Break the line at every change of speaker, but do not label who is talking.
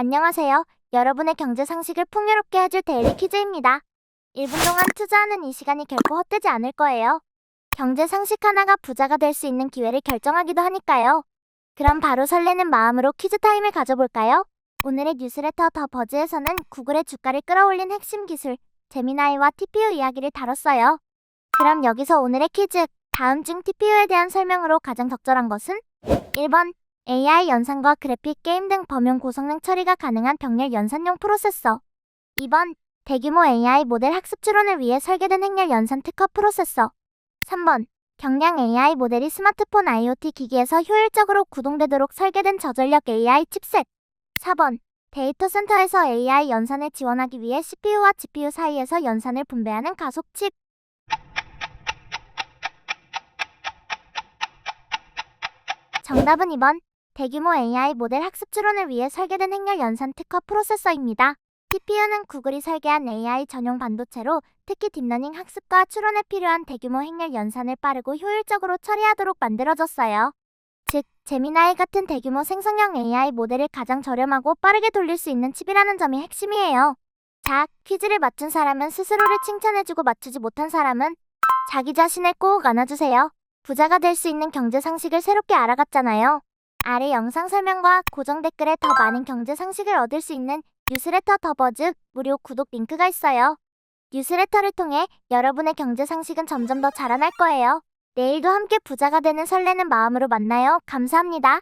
안녕하세요. 여러분의 경제 상식을 풍요롭게 해줄 데일리 퀴즈입니다. 1분 동안 투자하는 이 시간이 결코 헛되지 않을 거예요. 경제 상식 하나가 부자가 될 수 있는 기회를 결정하기도 하니까요. 그럼 바로 설레는 마음으로 퀴즈 타임을 가져볼까요? 오늘의 뉴스레터 더 버즈에서는 구글의 주가를 끌어올린 핵심 기술, 제미나이와 TPU 이야기를 다뤘어요. 그럼 여기서 오늘의 퀴즈, 다음 중 TPU에 대한 설명으로 가장 적절한 것은? 1번, AI 연산과 그래픽 게임 등 범용 고성능 처리가 가능한 병렬 연산용 프로세서. 2번, 대규모 AI 모델 학습 추론을 위해 설계된 행렬 연산 특화 프로세서. 3번, 경량 AI 모델이 스마트폰 IoT 기기에서 효율적으로 구동되도록 설계된 저전력 AI 칩셋. 4번, 데이터 센터에서 AI 연산을 지원하기 위해 CPU와 GPU 사이에서 연산을 분배하는 가속 칩. 정답은 2번. 대규모 AI 모델 학습 추론을 위해 설계된 행렬 연산 특화 프로세서입니다. TPU는 구글이 설계한 AI 전용 반도체로 특히 딥러닝 학습과 추론에 필요한 대규모 행렬 연산을 빠르고 효율적으로 처리하도록 만들어졌어요. 즉, 제미나이 같은 대규모 생성형 AI 모델을 가장 저렴하고 빠르게 돌릴 수 있는 칩이라는 점이 핵심이에요. 자, 퀴즈를 맞춘 사람은 스스로를 칭찬해주고 맞추지 못한 사람은 자기 자신을 꼭 안아주세요. 부자가 될 수 있는 경제 상식을 새롭게 알아갔잖아요. 아래 영상 설명과 고정 댓글에 더 많은 경제 상식을 얻을 수 있는 뉴스레터 더 버즈 무료 구독 링크가 있어요. 뉴스레터를 통해 여러분의 경제 상식은 점점 더 자라날 거예요. 내일도 함께 부자가 되는 설레는 마음으로 만나요. 감사합니다.